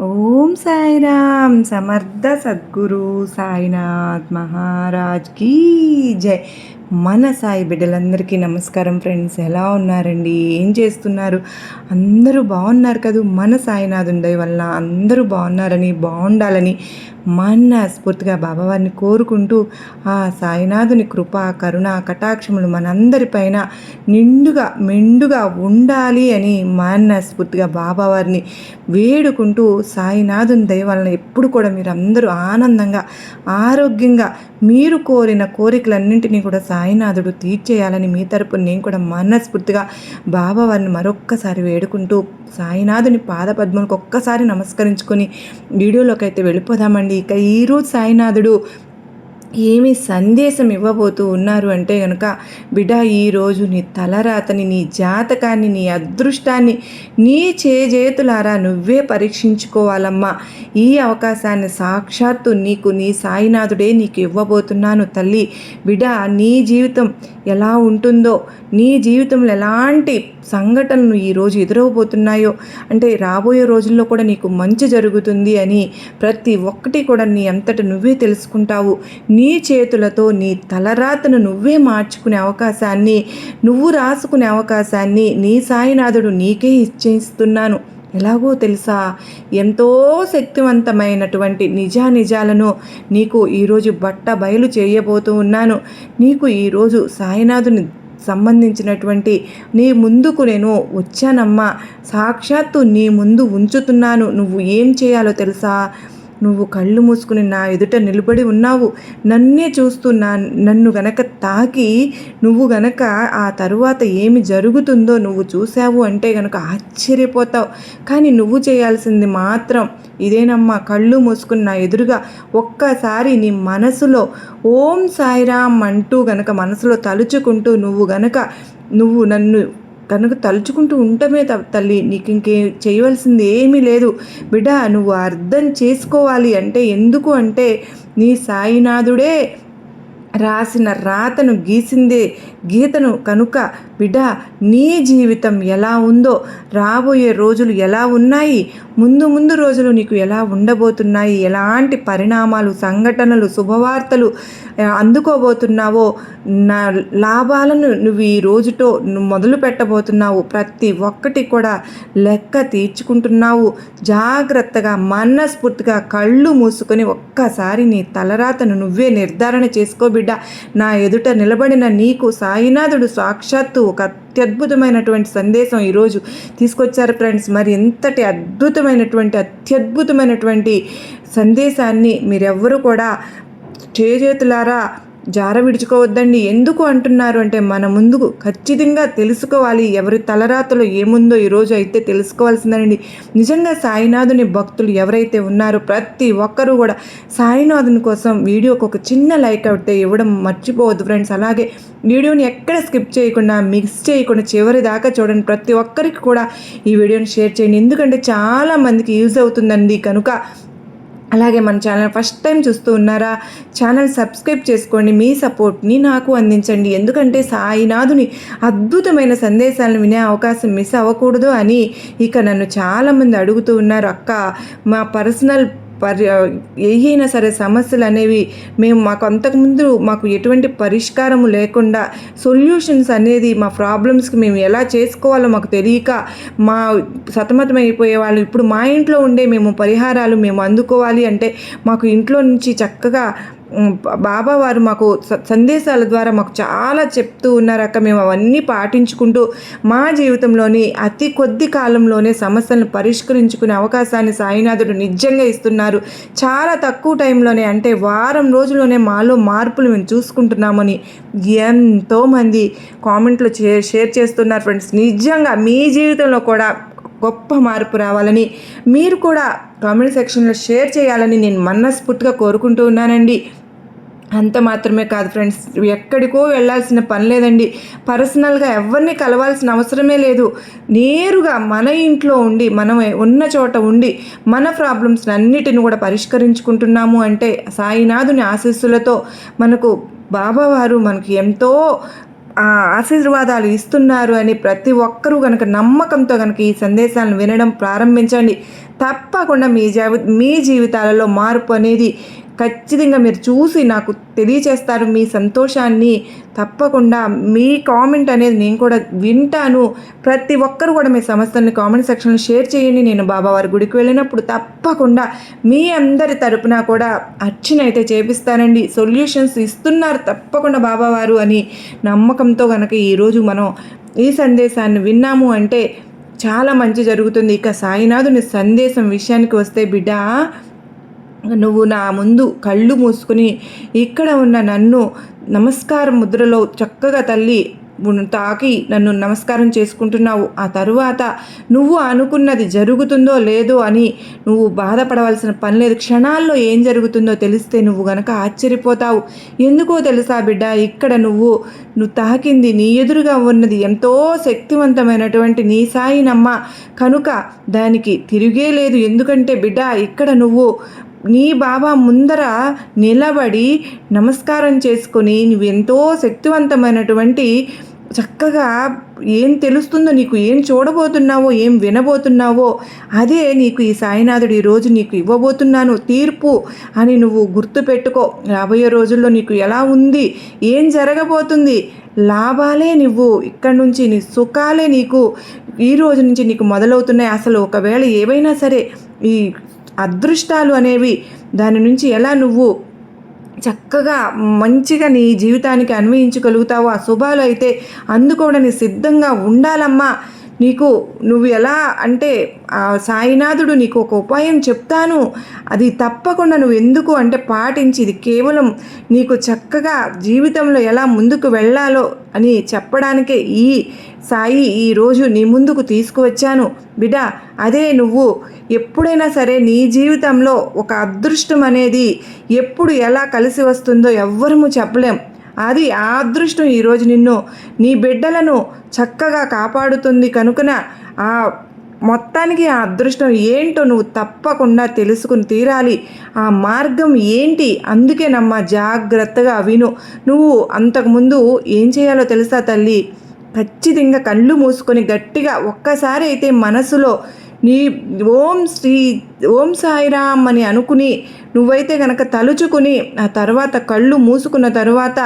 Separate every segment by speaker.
Speaker 1: ఓం సాయిరామ్ సమర్థ సద్గురు సాయినాథ్ మహారాజ్ కీ జై. మన సాయి బిడ్డలందరికీ నమస్కారం ఫ్రెండ్స్ ఎలా ఉన్నారండి? ఏం చేస్తున్నారు? అందరూ బాగున్నారు కదూ? మన సాయినాథ్ ఉండే వల్ల అందరూ బాగున్నారని బాగుండాలని మనస్ఫూర్తిగా బాబావారిని కోరుకుంటూ ఆ సాయినాథుని కృప కరుణ కటాక్షములు మనందరిపైన నిండుగా మెండుగా ఉండాలి అని మనస్ఫూర్తిగా బాబావారిని వేడుకుంటూ సాయినాథుని దయ వలన ఎప్పుడు కూడా మీరు అందరూ ఆనందంగా ఆరోగ్యంగా మీరు కోరిన కోరికలన్నింటినీ కూడా సాయినాథుడు తీర్చేయాలని మీ తరపున నేను కూడా మనస్ఫూర్తిగా బాబావారిని మరొక్కసారి వేడుకుంటూ సాయినాథుని పాదపద్మలకు ఒక్కసారి నమస్కరించుకొని వీడియోలోకి అయితే వెళ్ళిపోదామండి. ఇక ఈరోజు సాయినాథుడు ఏమి సందేశం ఇవ్వబోతూ ఉన్నారు అంటే కనుక బిడ్డ ఈరోజు నీ తలరాతని నీ జాతకాన్ని నీ అదృష్టాన్ని నీ చేజేతులారా నువ్వే పరీక్షించుకోవాలమ్మా. ఈ అవకాశాన్ని సాక్షాత్తు నీకు నీ సాయినాథుడే నీకు ఇవ్వబోతున్నాను తల్లి. బిడ్డ నీ జీవితం ఎలా ఉంటుందో నీ జీవితంలో ఎలాంటి సంఘటనలు ఈరోజు ఎదురవబోతున్నాయో? అంటే రాబోయే రోజుల్లో కూడా నీకు మంచి జరుగుతుంది అని ప్రతి ఒక్కటి కూడా నీ అంతట నువ్వే తెలుసుకుంటావు. నీ చేతులతో నీ తలరాతను నువ్వే మార్చుకునే అవకాశాన్ని నువ్వు రాసుకునే అవకాశాన్ని నీ సాయినాథుడు నీకే ఇచ్చేస్తున్నాను. ఎలాగో తెలుసా? ఎంతో శక్తివంతమైనటువంటి నిజానిజాలను నీకు ఈరోజు బట్ట బయలు చేయబోతూ ఉన్నాను. నీకు ఈరోజు సాయినాథుని సంబంధించినటువంటి నీ ముందుకు నేను వచ్చానమ్మా. సాక్షాత్తు నీ ముందు ఉంచుతున్నాను. నువ్వు ఏం చేయాలో తెలుసా? నువ్వు కళ్ళు మూసుకుని నా ఎదుట నిలబడి ఉన్నావు. నన్నే చూస్తున్నా నన్ను గనక తాకి నువ్వు గనక ఆ తరువాత ఏమి జరుగుతుందో నువ్వు చూసావు అంటే గనక ఆశ్చర్యపోతావు. కానీ నువ్వు చేయాల్సింది మాత్రం ఇదేనమ్మా. కళ్ళు మూసుకుని నా ఎదురుగా ఒక్కసారి నీ మనసులో ఓం సాయిరామ్ అంటూ గనక మనసులో తలుచుకుంటూ నువ్వు గనక నువ్వు నన్ను కనుక తలుచుకుంటూ ఉండటమే తల్లి నీకు ఇంకే చేయవలసింది ఏమీ లేదు. బిడ్డ నువ్వు అర్థం చేసుకోవాలి అంటే ఎందుకు అంటే నీ సాయినాథుడే రాసిన రాతను గీసిందే గీతను కనుక బిడ్డ నీ జీవితం ఎలా ఉందో రాబోయే రోజులు ఎలా ఉన్నాయి? ముందు ముందు రోజులు నీకు ఎలా ఉండబోతున్నాయి? ఎలాంటి పరిణామాలు సంఘటనలు శుభవార్తలు అందుకోబోతున్నావో? నా లాభాలను నువ్వు ఈ రోజుతో మొదలు పెట్టబోతున్నావు. ప్రతి ఒక్కటి కూడా లెక్క తీర్చుకుంటున్నావు. జాగ్రత్తగా మనస్ఫూర్తిగా కళ్ళు మూసుకొని ఒక్కసారి నీ తలరాతను నువ్వే నిర్ధారణ చేసుకో బిడ్డ నా ఎదుట నిలబడిన నీకు సాయినాథుడు సాక్షాత్తు ఒక అత్యద్భుతమైనటువంటి సందేశం ఈరోజు తీసుకొచ్చారు ఫ్రెండ్స్ మరి ఎంతటి అద్భుతమైనటువంటి అత్యద్భుతమైనటువంటి సందేశాన్ని మీరెవ్వరూ కూడా చేతులారా జార విడుచుకోవద్దండి. ఎందుకు అంటున్నారు అంటే మన ముందుకు ఖచ్చితంగా తెలుసుకోవాలి. ఎవరి తలరాతలో ఏముందో ఈరోజు అయితే తెలుసుకోవాల్సిందండి నిజంగా సాయినాథుని భక్తులు ఎవరైతే ఉన్నారో ప్రతి ఒక్కరూ కూడా సాయినాథుని కోసం వీడియోకి ఒక చిన్న లైక్ అవుతే ఇవ్వడం మర్చిపోవద్దు ఫ్రెండ్స్. అలాగే వీడియోని ఎక్కడ స్కిప్ చేయకుండా మిక్స్ చేయకుండా చివరి దాకా చూడండి. ప్రతి ఒక్కరికి కూడా ఈ వీడియోని షేర్ చేయండి. ఎందుకంటే చాలా మందికి యూజ్ అవుతుందండి. కనుక అలాగే మన ఛానల్ ఫస్ట్ టైం చూస్తూ ఉన్నారా ఛానల్ సబ్స్క్రైబ్ చేసుకోండి మీ సపోర్ట్ని నాకు అందించండి. ఎందుకంటే సాయినాథుని అద్భుతమైన సందేశాలను వినే అవకాశం మిస్ అవ్వకూడదు అని ఇక నన్ను చాలామంది అడుగుతూ ఉన్నారు. అక్క మా పర్సనల్ పరి ఏయైనా సరే సమస్యలు అనేవి మేము మాకు అంతకుముందు మాకు ఎటువంటి పరిష్కారము లేకుండా సొల్యూషన్స్ అనేది మా ప్రాబ్లమ్స్కి మేము ఎలా చేసుకోవాలో మాకు తెలియక మా సతమతమైపోయే వాళ్ళు ఇప్పుడు మా ఇంట్లో ఉండే మేము పరిహారాలు మేము అందుకోవాలి అంటే మాకు ఇంట్లో నుంచి చక్కగా బాబా వారు మాకు సందేశాల ద్వారా మాకు చాలా చెప్తూ ఉన్నారక్క మేము అవన్నీ పాటించుకుంటూ మా జీవితంలోని అతి కొద్ది కాలంలోనే సమస్యలను పరిష్కరించుకునే అవకాశాన్ని సాయినాథుడు నిజంగా ఇస్తున్నారు. చాలా తక్కువ టైంలోనే అంటే వారం రోజుల్లోనే మాలో మార్పులు మేము చూసుకుంటున్నామని ఎంతోమంది కామెంట్లు షేర్ చేస్తున్నారు ఫ్రెండ్స్. నిజంగా మీ జీవితంలో కూడా గొప్ప మార్పు రావాలని మీరు కూడా కామెంట్ సెక్షన్లో షేర్ చేయాలని నేను మనస్ఫూర్తిగా కోరుకుంటూ ఉన్నానండి. అంత మాత్రమే కాదు ఫ్రెండ్స్. ఎక్కడికో వెళ్ళాల్సిన పని లేదండి. పర్సనల్గా ఎవరిని కలవాల్సిన అవసరమే లేదు. నేరుగా మన ఇంట్లో ఉండి మనం ఉన్న చోట ఉండి మన ప్రాబ్లమ్స్ అన్నిటిని కూడా పరిష్కరించుకుంటున్నాము అంటే సాయినాథుని ఆశీస్సులతో మనకు బాబావారు మనకి ఎంతో ఆశీర్వాదాలు ఇస్తున్నారు అని ప్రతి ఒక్కరూ కనుక నమ్మకంతో కనుక ఈ సందేశాలను వినడం ప్రారంభించండి. తప్పకుండా మీ జీవి మీ జీవితాలలో మార్పు అనేది ఖచ్చితంగా మీరు చూసి నాకు తెలియచేస్తారు మీ సంతోషాన్ని. తప్పకుండా మీ కామెంట్ అనేది నేను కూడా వింటాను. ప్రతి ఒక్కరు కూడా మీ సమస్యల్ని కామెంట్ సెక్షన్లో షేర్ చేయండి. నేను బాబావారి గుడికి వెళ్ళినప్పుడు తప్పకుండా మీ అందరి తరపున కూడా అర్చన అయితే చేపిస్తానండి. సొల్యూషన్స్ ఇస్తున్నారు తప్పకుండా బాబావారు అని నమ్మకంతో కనుక ఈరోజు మనం ఈ సందేశాన్ని విన్నాము అంటే చాలా మంచి జరుగుతుంది. ఇక సాయినాథుని సందేశం విషయానికి వస్తే బిడ్డ నువ్వు నా ముందు కళ్ళు మూసుకుని ఇక్కడ ఉన్న నన్ను నమస్కారం ముద్రలో చక్కగా తల్లి తాకి నన్ను నమస్కారం చేసుకుంటున్నావు. ఆ తరువాత నువ్వు అనుకున్నది జరుగుతుందో లేదో అని నువ్వు బాధపడవలసిన పని లేదు. క్షణాల్లో ఏం జరుగుతుందో తెలిస్తే నువ్వు గనక ఆశ్చర్యపోతావు. ఎందుకో తెలుసా బిడ్డ ఇక్కడ నువ్వు నువ్వు తాకింది నీ ఎదురుగా ఉన్నది ఎంతో శక్తివంతమైనటువంటి నీ సాయినమ్మ. కనుక దానికి తిరిగే లేదు. ఎందుకంటే బిడ్డ ఇక్కడ నువ్వు నీ బాబా ముందర నిలబడి నమస్కారం చేసుకొని నువ్వు ఎంతో శక్తివంతమైనటువంటి చక్కగా ఏం తెలుస్తుందో నీకు ఏం చూడబోతున్నావో ఏం వినబోతున్నావో అదే నీకు ఈ సాయినాథుడు ఈరోజు నీకు ఇవ్వబోతున్నాను తీర్పు అని నువ్వు గుర్తుపెట్టుకో రాబోయే రోజుల్లో నీకు ఎలా ఉంది ఏం జరగబోతుంది లాభాలే నువ్వు ఇక్కడి నుంచి నీ సుఖాలే నీకు ఈ రోజు నుంచి నీకు మొదలవుతున్నాయి. అసలు ఒకవేళ ఏవైనా సరే ఈ అదృష్టాలు అనేవి దాని నుంచి ఎలా నువ్వు చక్కగా మంచిగా నీ జీవితానికి అన్వయించగలుగుతావు ఆ శుభాలు అయితే అందుకోవడానికి సిద్ధంగా ఉండాలమ్మా. నీకు నువ్వు ఎలా అంటే ఆ సాయినాథుడు నీకు ఒక ఉపాయం చెప్తాను. అది తప్పకుండా నువ్వు ఎందుకు అంటే పాటించి ఇది కేవలం నీకు చక్కగా జీవితంలో ఎలా ముందుకు వెళ్ళాలో అని చెప్పడానికే ఈ సాయి ఈరోజు నీ ముందుకు తీసుకువచ్చాను. బిడ్డ అదే నువ్వు. ఎప్పుడైనా సరే నీ జీవితంలో ఒక అదృష్టం అనేది ఎప్పుడు ఎలా కలిసి వస్తుందో ఎవ్వరము చెప్పలేం. అది ఆ అదృష్టం ఈరోజు నిన్ను నీ బిడ్డలను చక్కగా కాపాడుతుంది కనుకన ఆ మొత్తానికి ఆ అదృష్టం ఏంటో నువ్వు తప్పకుండా తెలుసుకుని తీరాలి. ఆ మార్గం ఏంటి? అందుకేనమ్మా జాగ్రత్తగా విను. నువ్వు అంతకుముందు ఏం చేయాలో తెలుసా తల్లి? ఖచ్చితంగా కళ్ళు మూసుకొని గట్టిగా ఒక్కసారి అయితే మనసులో నీ ఓం శ్రీ ఓం సాయిరామ్ అని అనుకుని నువ్వైతే గనక తలుచుకుని ఆ తర్వాత కళ్ళు మూసుకున్న తర్వాత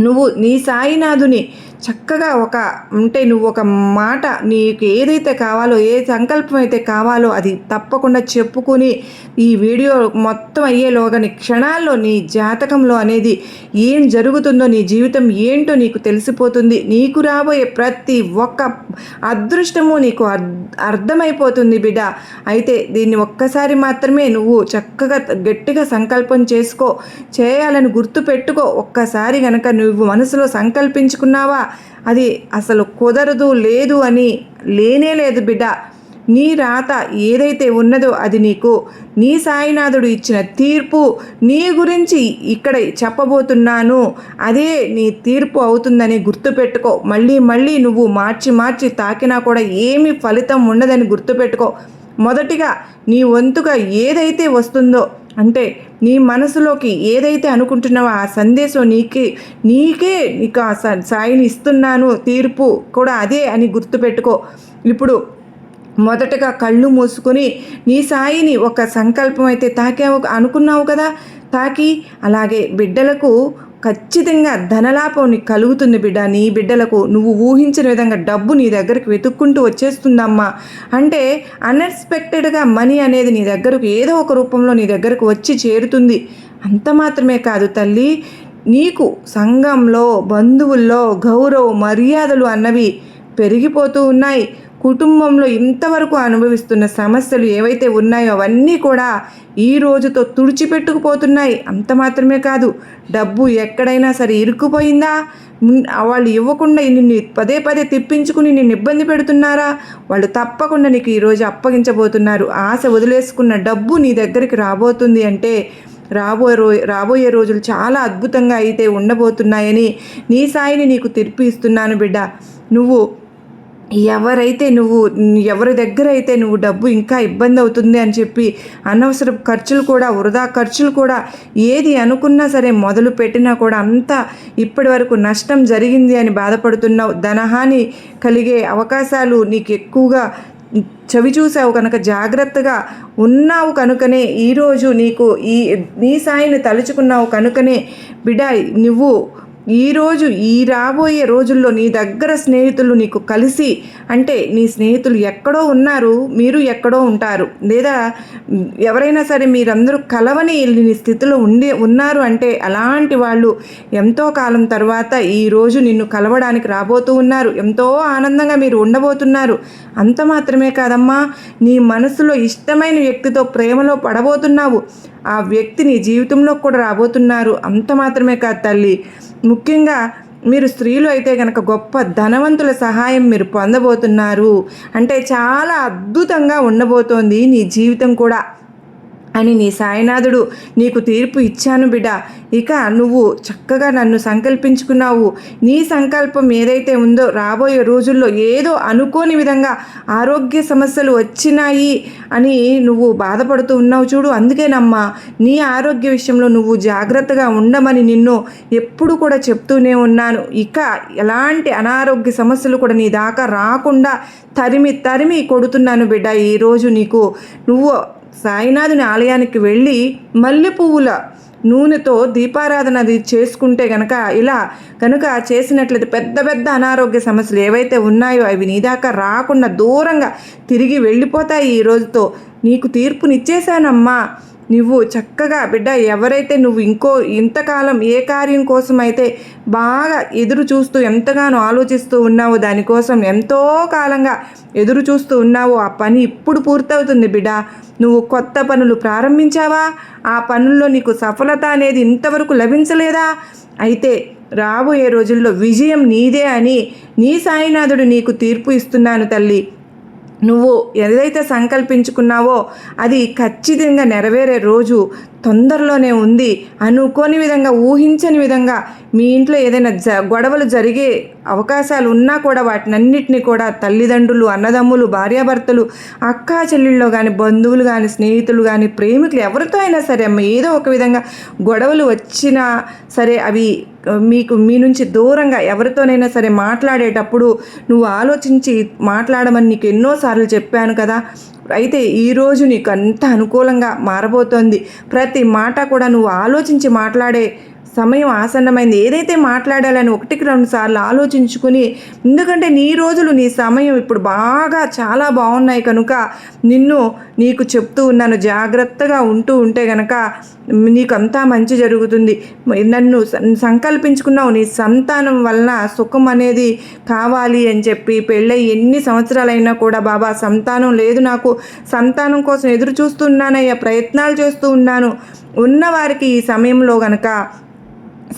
Speaker 1: నువ్వు నీ సాయినాథుని చక్కగా ఒక అంటే నువ్వు ఒక మాట నీకు ఏదైతే కావాలో ఏ సంకల్పం అయితే కావాలో అది తప్పకుండా చెప్పుకుని ఈ వీడియో మొత్తం అయ్యేలోగా నీ క్షణాల్లో నీ జాతకంలో అనేది ఏం జరుగుతుందో నీ జీవితం ఏంటో నీకు తెలిసిపోతుంది. నీకు రాబోయే ప్రతి ఒక్క అదృష్టము నీకు అర్థమైపోతుంది బిడ్డ. అయితే దీన్ని ఒక్కసారి మాత్రమే నువ్వు చక్కగా గట్టిగా సంకల్పం చేసుకో. చేయాలని గుర్తుపెట్టుకో. ఒక్కసారి గనక నువ్వు మనసులో సంకల్పించుకున్నావా అది అసలు కుదరదు లేదు అని లేనే లేదు బిడ్డ. నీ రాత ఏదైతే ఉన్నదో అది నీకు. నీ సాయినాథుడు ఇచ్చిన తీర్పు నీ గురించి ఇక్కడ చెప్పబోతున్నాను. అదే నీ తీర్పు అవుతుందని గుర్తుపెట్టుకో. మళ్ళీ మళ్ళీ నువ్వు మార్చి మార్చి తాకినా కూడా ఏమి ఫలితం ఉండదని గుర్తుపెట్టుకో. మొదటిగా నీ వంతుగా ఏదైతే వస్తుందో అంటే నీ మనసులోకి ఏదైతే అనుకుంటున్నావో ఆ సందేశం నీకే నీకే నీకు ఆ సాయిని ఇస్తున్నాను తీర్పు కూడా అదే అని గుర్తుపెట్టుకో. ఇప్పుడు మొదటగా కళ్ళు మూసుకొని నీ సాయిని ఒక సంకల్పం అయితే తాకావు అనుకున్నావు కదా? తాకి అలాగే బిడ్డలకు ఖచ్చితంగా ధనలాభం నీకు కలుగుతుంది బిడ్డ. నీ బిడ్డలకు నువ్వు ఊహించిన విధంగా డబ్బు నీ దగ్గరికి వెతుక్కుంటూ వచ్చేస్తుందమ్మా. అంటే అన్ఎక్స్పెక్టెడ్గా మనీ అనేది నీ దగ్గరకు ఏదో ఒక రూపంలో నీ దగ్గరకు వచ్చి చేరుతుంది. అంత మాత్రమే కాదు తల్లి. నీకు సంఘంలో బంధువుల్లో గౌరవ మర్యాదలు అన్నవి పెరిగిపోతూ ఉన్నాయి. కుటుంబంలో ఇంతవరకు అనుభవిస్తున్న సమస్యలు ఏవైతే ఉన్నాయో అవన్నీ కూడా ఈ రోజుతో తుడిచిపెట్టుకుపోతున్నాయి. అంత మాత్రమే కాదు డబ్బు ఎక్కడైనా సరే ఇరుక్కుపోయిందా? వాళ్ళు ఇవ్వకుండా నిన్ను పదే పదే తిప్పించుకుని నిన్ను ఇబ్బంది పెడుతున్నారా? వాళ్ళు తప్పకుండా నీకు ఈరోజు అప్పగించబోతున్నారు. ఆశ వదిలేసుకున్న డబ్బు నీ దగ్గరికి రాబోతుంది అంటే రాబోయే రో రాబోయే రోజులు చాలా అద్భుతంగా అయితే ఉండబోతున్నాయని నీ సాయిని నీకు తిరిపి ఇస్తున్నాను బిడ్డ. నువ్వు ఎవరైతే నువ్వు ఎవరి దగ్గర అయితే నువ్వు డబ్బు ఇంకా ఇబ్బంది అవుతుంది అని చెప్పి అనవసర ఖర్చులు కూడా వృధా ఖర్చులు కూడా ఏది అనుకున్నా సరే మొదలు పెట్టినా కూడా అంతా ఇప్పటి వరకు నష్టం జరిగింది అని బాధపడుతున్నావు. ధనహాని కలిగే అవకాశాలు నీకు ఎక్కువగా చవి చూసావు కనుక జాగ్రత్తగా ఉన్నావు కనుకనే ఈరోజు నీకు ఈ నీ సాయిని తలుచుకున్నావు కనుకనే బిడ్డ నువ్వు ఈరోజు ఈ రాబోయే రోజుల్లో నీ దగ్గర స్నేహితులు నీకు కలిసి అంటే నీ స్నేహితులు ఎక్కడో ఉన్నారు మీరు ఎక్కడో ఉంటారు. లేదా ఎవరైనా సరే మీరందరూ కలవని నీ స్థితిలో ఉండి ఉన్నారు అంటే అలాంటి వాళ్ళు ఎంతో కాలం తర్వాత ఈరోజు నిన్ను కలవడానికి రాబోతూ ఉన్నారు. ఎంతో ఆనందంగా మీరు ఉండబోతున్నారు. అంత మాత్రమే కాదమ్మా నీ మనసులో ఇష్టమైన వ్యక్తితో ప్రేమలో పడబోతున్నావు. ఆ వ్యక్తి నీ జీవితంలో కూడా రాబోతున్నారు. అంత మాత్రమే కాదు తల్లి. ముఖ్యంగా మీరు స్త్రీలు అయితే కనుక గొప్ప ధనవంతుల సహాయం మీరు పొందబోతున్నారు. అంటే చాలా అద్భుతంగా ఉండబోతోంది. నీ జీవితం కూడా అని నీ సాయినాథుడు నీకు తీర్పు ఇచ్చాను బిడ్డ. ఇక నువ్వు చక్కగా నన్ను సంకల్పించుకున్నావు. నీ సంకల్పం ఏదైతే ఉందో రాబోయే రోజుల్లో ఏదో అనుకోని విధంగా ఆరోగ్య సమస్యలు వచ్చినాయి అని నువ్వు బాధపడుతూ ఉన్నావు చూడు. అందుకేనమ్మా నీ ఆరోగ్య విషయంలో నువ్వు జాగ్రత్తగా ఉండమని నిన్ను ఎప్పుడు కూడా చెప్తూనే ఉన్నాను. ఇక ఎలాంటి అనారోగ్య సమస్యలు కూడా నీ దాకా రాకుండా తరిమి తరిమి కొడుతున్నాను బిడ్డ. ఈరోజు నీకు నువ్వు సాయినాథుని ఆలయానికి వెళ్ళి మల్లె పువ్వుల నూనెతో దీపారాధన అది చేసుకుంటే గనక ఇలా కనుక చేసినట్లయితే పెద్ద పెద్ద అనారోగ్య సమస్యలు ఏవైతే ఉన్నాయో అవి నీ దాకా రాకుండా దూరంగా తిరిగి వెళ్ళిపోతాయి ఈ రోజుతో. నీకు తీర్పునిచ్చేశానమ్మా. నువ్వు చక్కగా బిడ్డ ఎవరైతే నువ్వు ఇంకో ఇంతకాలం ఏ కార్యం కోసం అయితే బాగా ఎదురు చూస్తూ ఎంతగానో ఆలోచిస్తూ ఉన్నావో దానికోసం ఎంతో కాలంగా ఎదురు చూస్తూ ఉన్నావో ఆ పని ఇప్పుడు పూర్తవుతుంది బిడ్డ. నువ్వు కొత్త పనులు ప్రారంభించావా? ఆ పనుల్లో నీకు సఫలత అనేది ఇంతవరకు లభించలేదా? అయితే రాబోయే రోజుల్లో విజయం నీదే అని నీ సాయినాథుడు నీకు తీర్పు ఇస్తున్నాను తల్లి. నువ్వు ఏదైతే సంకల్పించుకున్నావో అది ఖచ్చితంగా నెరవేరే రోజు తొందరలోనే ఉంది. అనుకోని విధంగా ఊహించని విధంగా మీ ఇంట్లో ఏదైనా జ గొడవలు జరిగే అవకాశాలు ఉన్నా కూడా వాటినన్నిటినీ కూడా తల్లిదండ్రులు అన్నదమ్ములు భార్యాభర్తలు అక్కా చెల్లెళ్ళు కానీ బంధువులు కానీ స్నేహితులు కానీ ప్రేమికులు ఎవరితో అయినా సరే అమ్మ ఏదో ఒక విధంగా గొడవలు వచ్చినా సరే అవి మీకు మీ నుంచి దూరంగా ఎవరితోనైనా సరే మాట్లాడేటప్పుడు నువ్వు ఆలోచించి మాట్లాడమని నీకు ఎన్నోసార్లు చెప్పాను కదా. అయితే ఈరోజు నీకు అంత అనుకూలంగా మారబోతోంది. ప్రతి మాట కూడా నువ్వు ఆలోచించి మాట్లాడే సమయం ఆసన్నమైంది. ఏదైతే మాట్లాడాలని ఒకటికి రెండు సార్లు ఆలోచించుకుని ఎందుకంటే నీ రోజులు నీ సమయం ఇప్పుడు బాగా చాలా బాగున్నాయి కనుక నిన్ను నీకు చెప్తూ ఉన్నాను. జాగ్రత్తగా ఉంటూ ఉంటే గనక నీకంతా మంచి జరుగుతుంది. నన్ను సంకల్పించుకున్నావు. నీ సంతానం వలన సుఖం అనేది కావాలి అని చెప్పి పెళ్ళై ఎన్ని సంవత్సరాలైనా కూడా బాబా సంతానం లేదు నాకు. సంతానం కోసం ఎదురు చూస్తున్నానయ్యా ప్రయత్నాలు చేస్తూ ఉన్నాను. ఉన్నవారికి ఈ సమయంలో గనక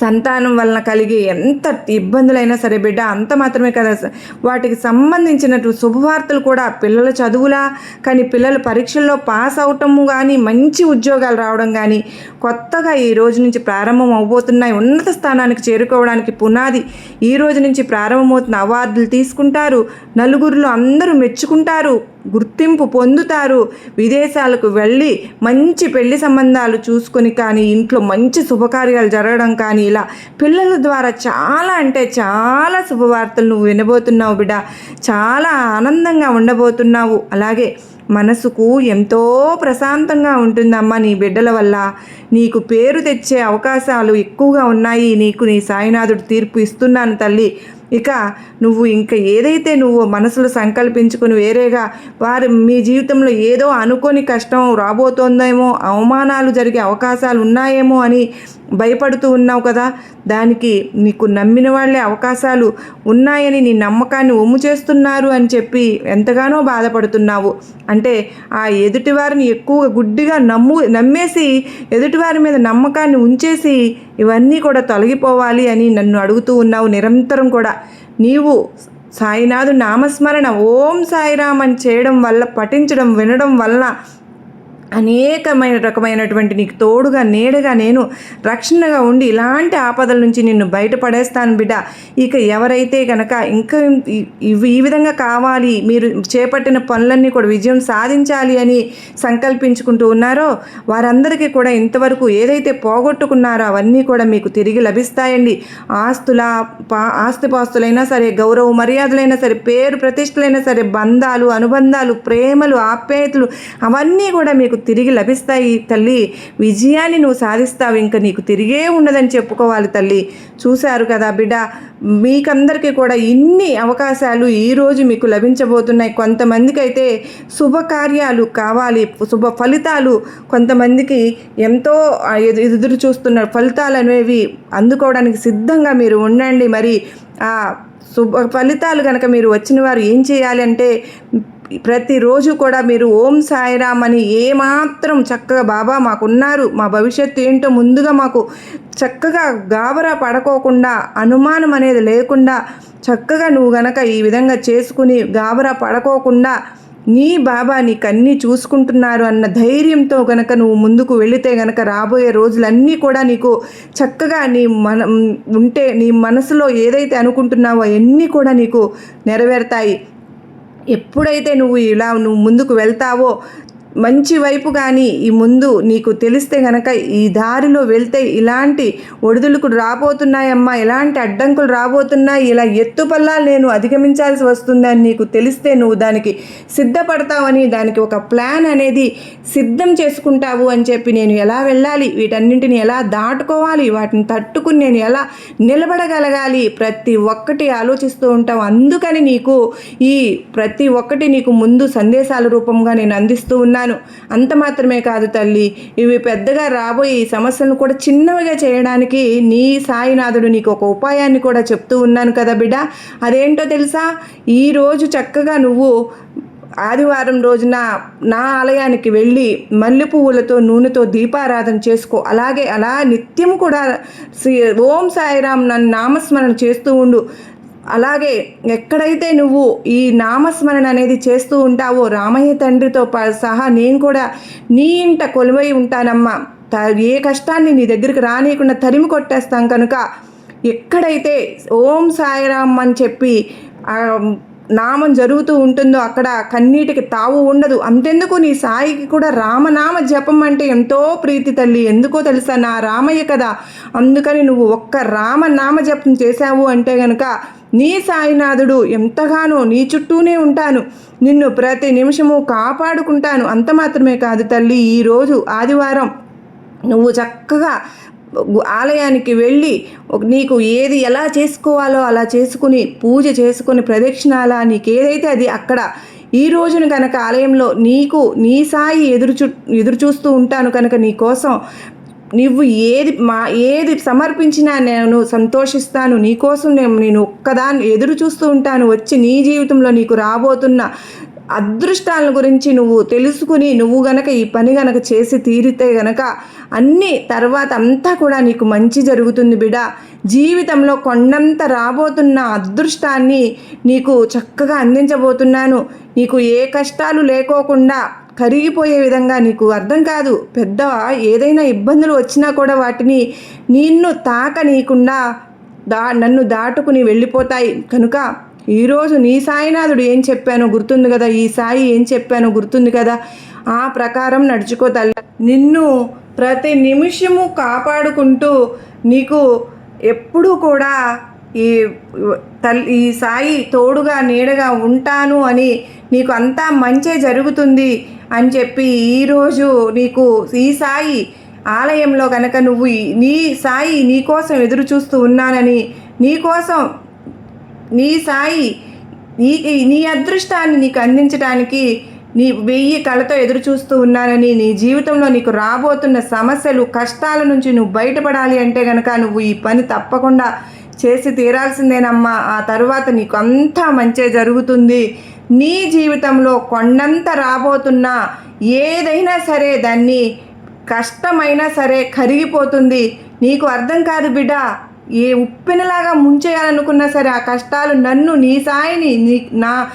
Speaker 1: సంతానం వలన కలిగే ఎంత ఇబ్బందులైనా సరే బిడ్డ అంత మాత్రమే కదా. వాటికి సంబంధించినట్టు శుభవార్తలు కూడా పిల్లల చదువులా కానీ పిల్లల పరీక్షల్లో పాస్ అవటము కానీ మంచి ఉద్యోగాలు రావడం కానీ కొత్తగా ఈ రోజు నుంచి ప్రారంభం అవబోతున్నాయి. ఉన్నత స్థానానికి చేరుకోవడానికి పునాది ఈ రోజు నుంచి ప్రారంభమవుతున్న అవార్డులు తీసుకుంటారు. నలుగురిలో అందరూ మెచ్చుకుంటారు. గుర్తింపు పొందుతారు. విదేశాలకు వెళ్ళి మంచి పెళ్ళి సంబంధాలు చూసుకొని కానీ ఇంట్లో మంచి శుభకార్యాలు జరగడం కానీ ఇలా పిల్లల ద్వారా చాలా అంటే చాలా శుభవార్తలు నువ్వు వినబోతున్నావు బిడ్డ చాలా ఆనందంగా ఉండబోతున్నావు. అలాగే మనసుకు ఎంతో ప్రశాంతంగా ఉంటుందమ్మా నీ బిడ్డల వల్ల. నీకు పేరు తెచ్చే అవకాశాలు ఎక్కువగా ఉన్నాయి. నీకు నీ సాయినాథుడు తీర్పు ఇస్తున్నాను తల్లి. ఇక నువ్వు ఇంకా ఏదైతే నువ్వు మనసులో సంకల్పించుకుని వేరేగా వారు మీ జీవితంలో ఏదో అనుకోని కష్టం రాబోతోందేమో అవమానాలు జరిగే అవకాశాలు ఉన్నాయేమో అని భయపడుతూ ఉన్నావు కదా? దానికి నీకు నమ్మిన వాళ్ళే అవకాశాలు ఉన్నాయని నీ నమ్మకాన్ని ఒమ్ము చేస్తున్నారు అని చెప్పి ఎంతగానో బాధపడుతున్నావు. అంటే ఆ ఎదుటివారిని ఎక్కువగా గుడ్డిగా నమ్ము నమ్మేసి ఎదుటివారి మీద నమ్మకాన్ని ఉంచేసి ఇవన్నీ కూడా తొలగిపోవాలి అని నన్ను అడుగుతూ ఉన్నావు నిరంతరం కూడా. నీవు సాయినాథు నామస్మరణ ఓం సాయిరామ్ అని చేయడం వల్ల పఠించడం వినడం వల్ల అనేకమైన రకమైనటువంటి నీకు తోడుగా నీడగా నేను రక్షణగా ఉండి ఇలాంటి ఆపదల నుంచి నిన్ను బయటపడేస్తాను బిడ్డ. ఇక ఎవరైతే కనుక ఇంకా ఈ- ఈ విధంగా కావాలి మీరు చేపట్టిన పనులన్నీ కూడా విజయం సాధించాలి అని సంకల్పించుకుంటూ ఉన్నారో వారందరికీ కూడా ఇంతవరకు ఏదైతే పోగొట్టుకున్నారో అవన్నీ కూడా మీకు తిరిగి లభిస్తాయండి. ఆస్తుల పా ఆస్తిపాస్తులైనా సరే గౌరవ మర్యాదలైనా సరే పేరు ప్రతిష్టలైనా సరే బంధాలు అనుబంధాలు ప్రేమలు ఆప్యాయతలు అవన్నీ కూడా మీకు తిరిగి లభిస్తాయి తల్లి. విజయాన్ని నువ్వు సాధిస్తావు. ఇంకా నీకు తిరిగే ఉండదని చెప్పుకోవాలి తల్లి. చూశారు కదా బిడ్డ. మీకందరికీ కూడా ఇన్ని అవకాశాలు ఈరోజు మీకు లభించబోతున్నాయి. కొంతమందికి అయితే శుభకార్యాలు కావాలి. శుభ ఫలితాలు కొంతమందికి ఎంతో ఎదు- ఎదురు చూస్తున్న ఫలితాలు అనేవి అందుకోవడానికి సిద్ధంగా మీరు ఉండండి. మరి ఆ శుభ ఫలితాలు కనుక మీరు వచ్చిన వారు ఏం చేయాలి అంటే ప్రతిరోజు కూడా మీరు ఓం సాయిరామ్ అని ఏమాత్రం చక్కగా బాబా మాకున్నారు మా భవిష్యత్తు ఏంటో ముందుగా మాకు చక్కగా గాబరా పడకోకుండా అనుమానం అనేది లేకుండా చక్కగా నువ్వు గనక ఈ విధంగా చేసుకుని గాబరా పడకోకుండా నీ బాబా నీకు అన్నీ చూసుకుంటున్నారు అన్న ధైర్యంతో గనక నువ్వు ముందుకు వెళితే గనక రాబోయే రోజులన్నీ కూడా నీకు చక్కగా నీ మన ఉంటే నీ మనసులో ఏదైతే అనుకుంటున్నావో అవన్నీ కూడా నీకు నెరవేరుతాయి. ఎప్పుడైతే నువ్వు ఇలా నువ్వు ముందుకు వెళ్తావో మంచి వైపు కానీ ఈ ముందు నీకు తెలిస్తే గనక ఈ దారిలో వెళ్తే ఇలాంటి ఒడిదులకు రాబోతున్నాయమ్మా ఇలాంటి అడ్డంకులు రాబోతున్నాయి ఇలా ఎత్తుపల్లాలు నేను అధిగమించాల్సి వస్తుందని నీకు తెలిస్తే నువ్వు దానికి సిద్ధపడతావని దానికి ఒక ప్లాన్ అనేది సిద్ధం చేసుకుంటావు అని చెప్పి నేను ఎలా వెళ్ళాలి వీటన్నింటిని ఎలా దాటుకోవాలి వాటిని తట్టుకుని నేను ఎలా నిలబడగలగాలి ప్రతి ఒక్కటి ఆలోచిస్తూ ఉంటావు. అందుకని నీకు ఈ ప్రతి ఒక్కటి నీకు ముందు సందేశాల రూపంగా నేను అందిస్తూ చేస్తున్నాను అంత మాత్రమే కాదు తల్లి ఇవి పెద్దగా రాబోయే ఈ సమస్యలను కూడా చిన్నవిగా చేయడానికి నీ సాయినాథుడు నీకు ఒక ఉపాయాన్ని కూడా చెప్తూ ఉన్నాను కదా బిడ్డ. అదేంటో తెలుసా? ఈరోజు చక్కగా నువ్వు ఆదివారం రోజున నా ఆలయానికి వెళ్ళి మల్లె పువ్వులతో నూనెతో దీపారాధన చేసుకో. అలాగే అలా నిత్యం కూడా శ్రీ ఓం సాయిరామ్ నన్ను నామస్మరణ చేస్తూ ఉండు. అలాగే ఎక్కడైతే నువ్వు ఈ నామస్మరణ అనేది చేస్తూ ఉంటావో రామయ్య తండ్రితో ప- సహా నేను కూడా నీ ఇంట కొలువై ఉంటానమ్మా. త- ఏ కష్టాన్ని నీ దగ్గరికి రానియకుండా తరిమి కొట్టేస్తాం కనుక ఎక్కడైతే ఓం సాయిరామ్ అని చెప్పి నామం జరుగుతూ ఉంటుందో అక్కడ కన్నీటికి తావు ఉండదు. అంతెందుకు నీ సాయికి కూడా రామనామ జపం అంటే ఎంతో ప్రీతి తల్లి. ఎందుకో తెలుసా? నా రామయ్య కదా అందుకని నువ్వు ఒక్క రామనామ జపం చేశావు అంటే గనుక నీ సాయినాథుడు ఎంతగానో నీ చుట్టూనే ఉంటాను. నిన్ను ప్రతి నిమిషము కాపాడుకుంటాను. అంత మాత్రమే కాదు తల్లి ఈరోజు ఆదివారం నువ్వు చక్కగా ఆలయానికి వెళ్ళి నీకు ఏది ఎలా చేసుకోవాలో అలా చేసుకుని పూజ చేసుకుని ప్రదక్షిణాల నీకు ఏదైతే అది అక్కడ ఈ రోజున కనుక ఆలయంలో నీకు నీ సాయి ఎదురు చూ ఎదురు చూస్తూ ఉంటాను కనుక నీ కోసం నువ్వు ఏది మా ఏది సమర్పించినా నేను సంతోషిస్తాను. నీకోసం నేను నేను ఒక్కదాన్ని ఎదురు చూస్తూ ఉంటాను. వచ్చి నీ జీవితంలో నీకు రాబోతున్న అదృష్టాల గురించి నువ్వు తెలుసుకుని నువ్వు గనక ఈ పని గనక చేసి తీరితే గనక అన్ని తర్వాత అంతా కూడా నీకు మంచి జరుగుతుంది బిడ. జీవితంలో కొండంత రాబోతున్న అదృష్టాన్ని నీకు చక్కగా అందించబోతున్నాను. నీకు ఏ కష్టాలు లేకోకుండా కరిగిపోయే విధంగా నీకు అర్థం కాదు. పెద్ద ఏదైనా ఇబ్బందులు వచ్చినా కూడా వాటిని నిన్ను తాకనీయకుండా దా నన్ను దాటుకుని వెళ్ళిపోతాయి. కనుక ఈరోజు నీ సాయినాథుడు ఏం చెప్పానో గుర్తుంది కదా? ఈ సాయి ఏం చెప్పానో గుర్తుంది కదా? ఆ ప్రకారం నడుచుకో తల్లి. నిన్ను ప్రతి నిమిషము కాపాడుకుంటూ నీకు ఎప్పుడూ కూడా ఈ తల్లి ఈ సాయి తోడుగా నీడగా ఉంటాను అని నీకు అంతా మంచే జరుగుతుంది అని చెప్పి ఈరోజు నీకు ఈ సాయి ఆలయంలో కనుక నువ్వు నీ సాయి నీకోసం ఎదురు చూస్తూ ఉన్నానని నీకోసం నీ సాయి నీ నీ అదృష్టాన్ని నీకు అందించడానికి నీ వెయ్యి కళతో ఎదురు చూస్తూ ఉన్నానని నీ జీవితంలో నీకు రాబోతున్న సమస్యలు కష్టాల నుంచి నువ్వు బయటపడాలి అంటే కనుక నువ్వు ఈ పని తప్పకుండా చేసి తీరాల్సిందేనమ్మా. ఆ తర్వాత నీకు అంతా మంచే జరుగుతుంది. నీ జీవితంలో కొండంత రాబోతున్నా ఏదైనా సరే దాన్ని కష్టమైనా సరే కరిగిపోతుంది. నీకు అర్థం కాదు బిడ్డ. ఏ ఉప్పెనలాగా ముంచేయాలనుకున్నా సరే ఆ కష్టాలు నన్ను నీ సాయిని నీ నా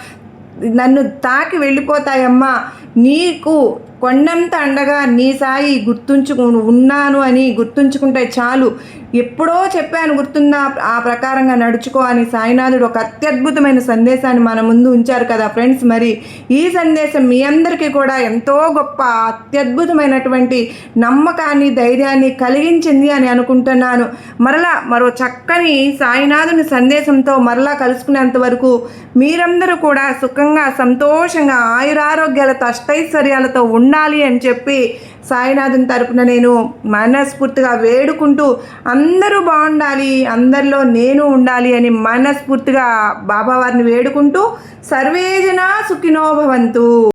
Speaker 1: నన్ను తాకి వెళ్ళిపోతాయమ్మా. నీకు కొండంత అండగా నీ సాయి గుర్తుంచుకు ఉన్నాను అని గుర్తుంచుకుంటే చాలు. ఎప్పుడో చెప్పాను గుర్తుందా? ఆ ప్రకారంగా నడుచుకో అని సాయినాథుడు ఒక అత్యద్భుతమైన సందేశాన్ని మన ముందు ఉంచారు కదా ఫ్రెండ్స్. మరి ఈ సందేశం మీ అందరికీ కూడా ఎంతో గొప్ప అత్యద్భుతమైనటువంటి నమ్మకాన్ని ధైర్యాన్ని కలిగించింది అని అనుకుంటున్నాను. మరలా మరో చక్కని సాయినాథుని సందేశంతో మరలా కలుసుకునేంత వరకు మీరందరూ కూడా సుఖంగా సంతోషంగా ఆయురారోగ్యాలతో అష్టైశ్వర్యాలతో ఉండాలి అని చెప్పి సాయినాథన్ తరపున నేను మనస్ఫూర్తిగా వేడుకుంటూ అందరూ బాగుండాలి అందరిలో నేను ఉండాలి అని మనస్ఫూర్తిగా బాబావారిని వేడుకుంటూ సర్వేజన సుఖినోభవంతు